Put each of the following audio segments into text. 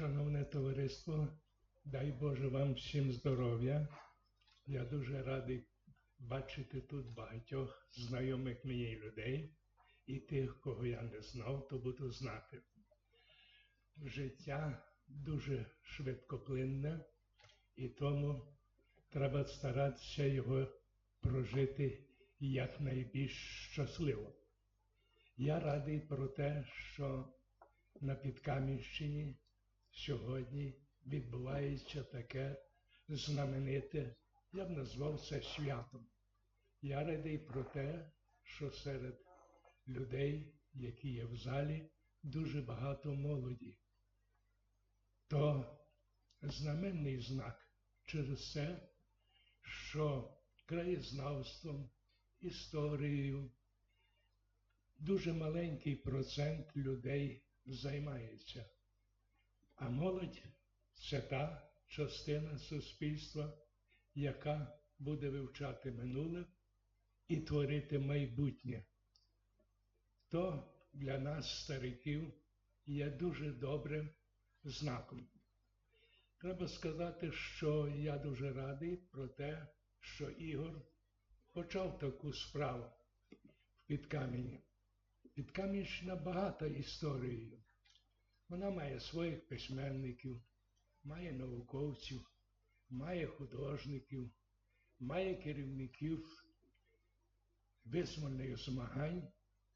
Шановне товариство, дай Боже вам всім здоров'я. Я дуже радий бачити тут багатьох знайомих мені людей і тих, кого я не знав, то буду знати. Життя дуже швидкоплинне, і тому треба старатися його прожити якнайбільш щасливо. Я радий про те, що на Підкам'янщині сьогодні відбувається таке знамените, я б назвав це святом. Я радий про те, що серед людей, які є в залі, дуже багато молоді. То знаменний знак через це, що краєзнавством, історією дуже маленький процент людей займається. А молодь це та частина суспільства, яка буде вивчати минуле і творити майбутнє. То для нас, стариків, є дуже добрим знаком. Треба сказати, що я дуже радий про те, що Ігор почав таку справу в Підкам'яні. Підкам'янщина багата історією. Вона має своїх письменників, має науковців, має художників, має керівників визвольних змагань,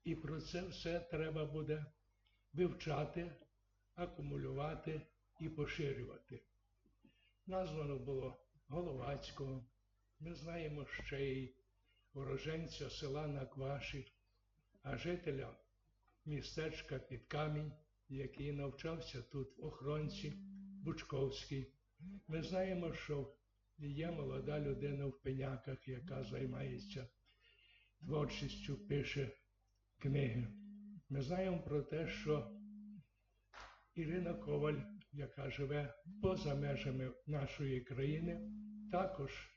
і про це все треба буде вивчати, акумулювати і поширювати. Названо було Головацького, ми знаємо ще й уроженця села Накваші, а жителя містечка під камінь який навчався тут в охоронці Бучковський. Ми знаємо, що є молода людина в пеняках, яка займається творчістю, пише книги. Ми знаємо про те, що Ірина Коваль, яка живе поза межами нашої країни, також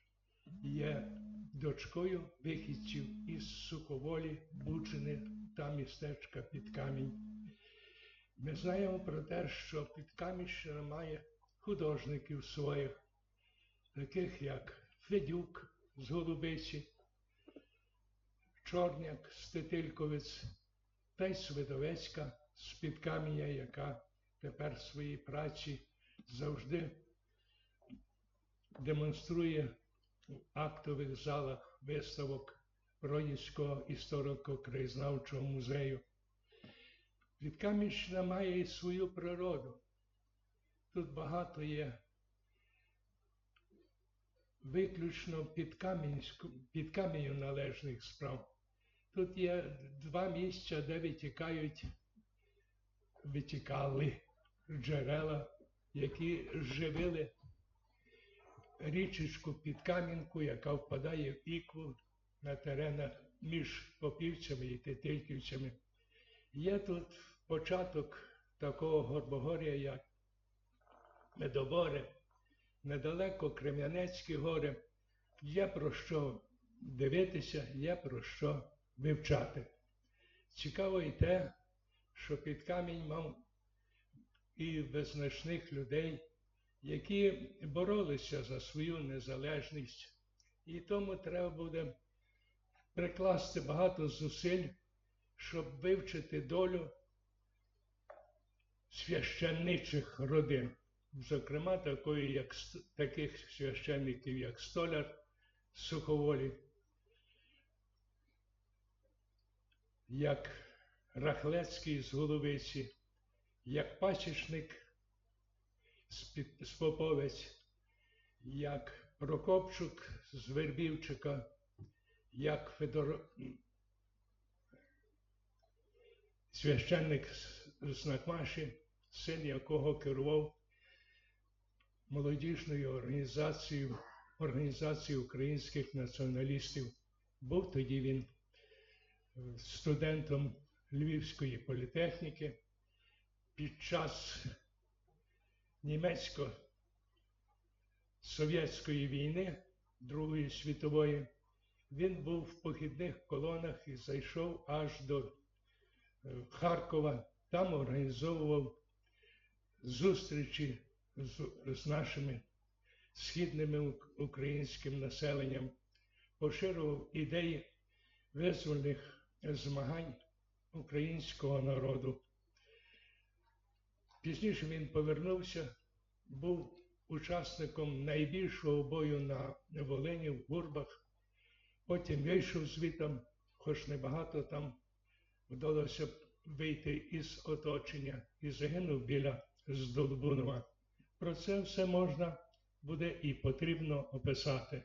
є дочкою вихідців із Суховолі, Бучини та містечка під камінь. Ми знаємо про те, що Підкаміщина має художників своїх, таких як Федюк з Голубиці, Чорняк з Тетильковець та й Свидовецька з Підкам'я, яка тепер в своїй праці завжди демонструє в актових залах виставок Бродівського історико-краєзнавчого музею. Підкам'янщина має і свою природу. Тут багато є виключно під під камінню належних справ. Тут є два місця, де витікають, витікали джерела, які живили річечку під Кам'янку, яка впадає в ікву на теренах між Попівцями і Тетильківцями. Є тут початок такого горбогор'я, як Медоборе, недалеко Крем'янецькі гори. Є про що дивитися, є про що вивчати. Цікаво і те, що під камінь мав і визначних людей, які боролися за свою незалежність, і тому треба буде прикласти багато зусиль щоб вивчити долю священничих родин, зокрема такої, як, таких священників, як Столяр Суховолі, як Рахлецький з Головиці, як пасічник з Поповець, як Прокопчук з Вербівчика, як Федор священник з Накмаші, син якого керував молодіжною організацією організацією українських націоналістів. Був тоді він е, студентом Львівської політехніки. Під час німецько-совєтської війни Другої світової він був в похідних колонах і зайшов аж до Харкова, там організовував зустрічі з, з нашими східними українським населенням, поширював ідеї визвольних змагань українського народу. Пізніше він повернувся, був учасником найбільшого бою на Волині в Гурбах. Потім вийшов звітом, хоч небагато там вдалося вийти із оточення і загинув біля Здолбунова. Про це все можна буде і потрібно описати.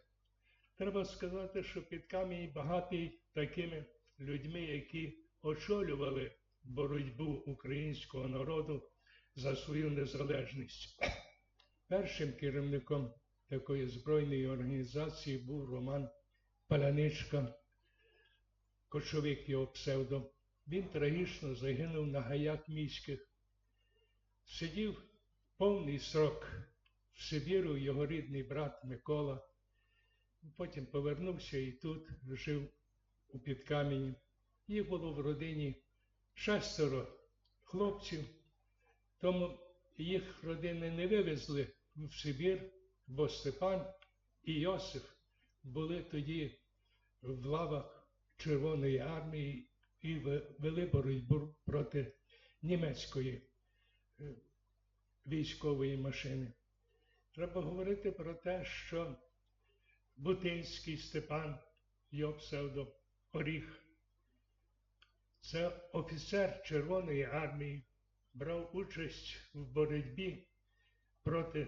Треба сказати, що Підкам'янь багатий такими людьми, які очолювали боротьбу українського народу за свою незалежність. Першим керівником такої збройної організації був Роман Паляничка, кочовик його псевдо. Він трагічно загинув на гаях міських. Сидів повний срок в Сибіру його рідний брат Микола. Потім повернувся і тут жив у Підкамені. Їх було в родині шестеро хлопців, тому їх родини не вивезли в Сибір, бо Степан і Йосиф були тоді в лавах Червоної армії і вели боротьбу проти німецької е, військової машини. Треба говорити про те, що Бутинський Степан, його псевдо Оріх, це офіцер Червоної армії, брав участь в боротьбі проти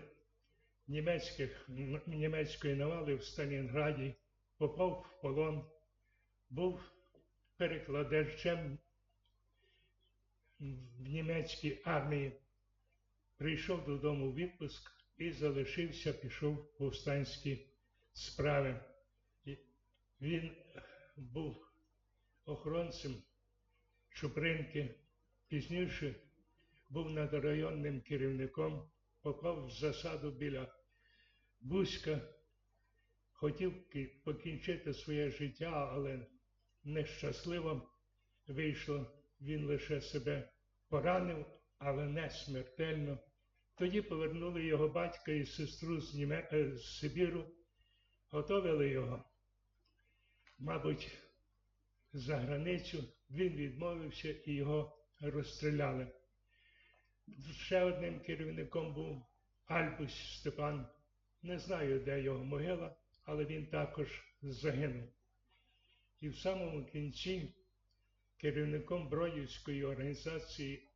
німецьких, німецької навали в Сталінграді, попав в полон, був перекладачем в німецькій армії, прийшов додому в відпуск і залишився, пішов в повстанські справи. Він був охоронцем Чупринки, пізніше був надрайонним керівником, попав в засаду біля Бузька, хотів покінчити своє життя, але нещасливо вийшло. Він лише себе поранив, але не смертельно. Тоді повернули його батька і сестру з, Німе... е, з Сибіру, готовили його, мабуть, за границю. Він відмовився і його розстріляли. Ще одним керівником був Альбус Степан. Не знаю, де його могила, але він також загинув. І в самому кінці керівником Бродівської організації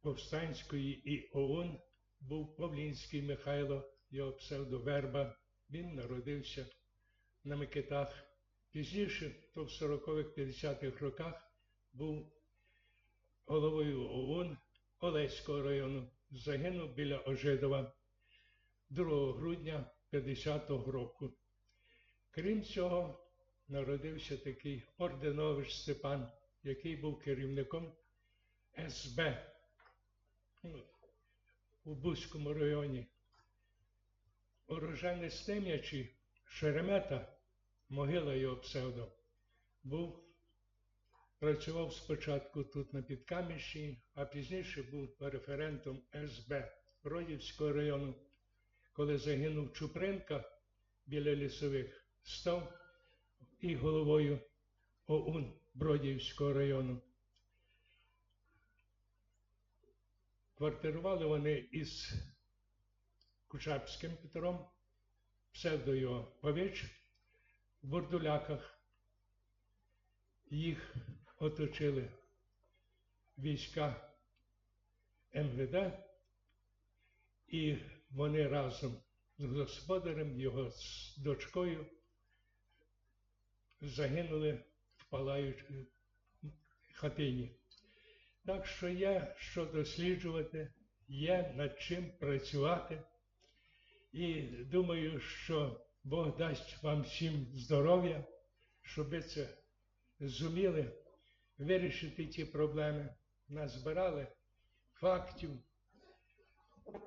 повстанської і ОУН був Павлінський Михайло, його псевдоверба. Він народився на Микитах. Пізніше, то в 40-50-х роках, був головою ОУН Олеського району. Загинув біля Ожидова 2 грудня 50-го року. Крім цього, народився такий Орденович Степан, який був керівником СБ ну, у Бузькому районі. Уроженець Тем'ячі Шеремета, могила його псевдо, був, працював спочатку тут на Підкаміші, а пізніше був референтом СБ Бродівського району. Коли загинув Чупринка біля лісових, став і головою ОУН Бродівського району. Квартирували вони із Кучапським Петром, псевдо його Павич, в Бурдуляках. Їх оточили війська МВД, і вони разом з господарем, його з дочкою, загинули в палаючій хатині. Так що є що досліджувати, є над чим працювати. І думаю, що Бог дасть вам всім здоров'я, щоб ви це зуміли вирішити ті проблеми, назбирали фактів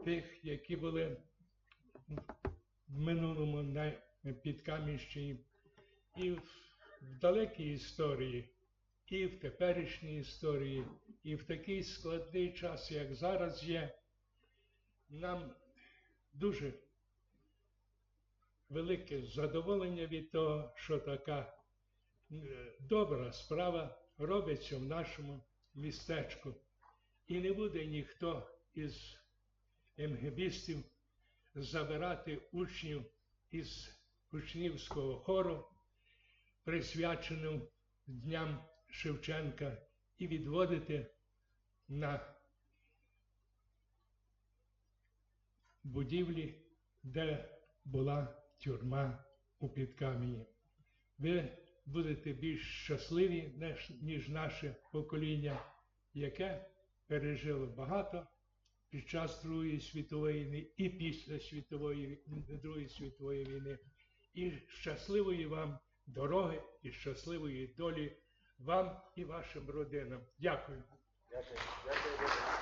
тих, які були в минулому на Підкаміщині. І в далекій історії і в теперішній історії, і в такий складний час, як зараз є, нам дуже велике задоволення від того, що така е, добра справа робиться в нашому містечку. І не буде ніхто із МГБістів забирати учнів із учнівського хору, присвяченим Дням Шевченка, і відводити на будівлі, де була тюрма у Підкам'ї. Ви будете більш щасливі, ніж- наше покоління, яке пережило багато під час Другої світової війни і після світової, Другої світової війни. І щасливої вам дороги і щасливої долі вам і вашим родинам. Дякую. Дякую. Дякую.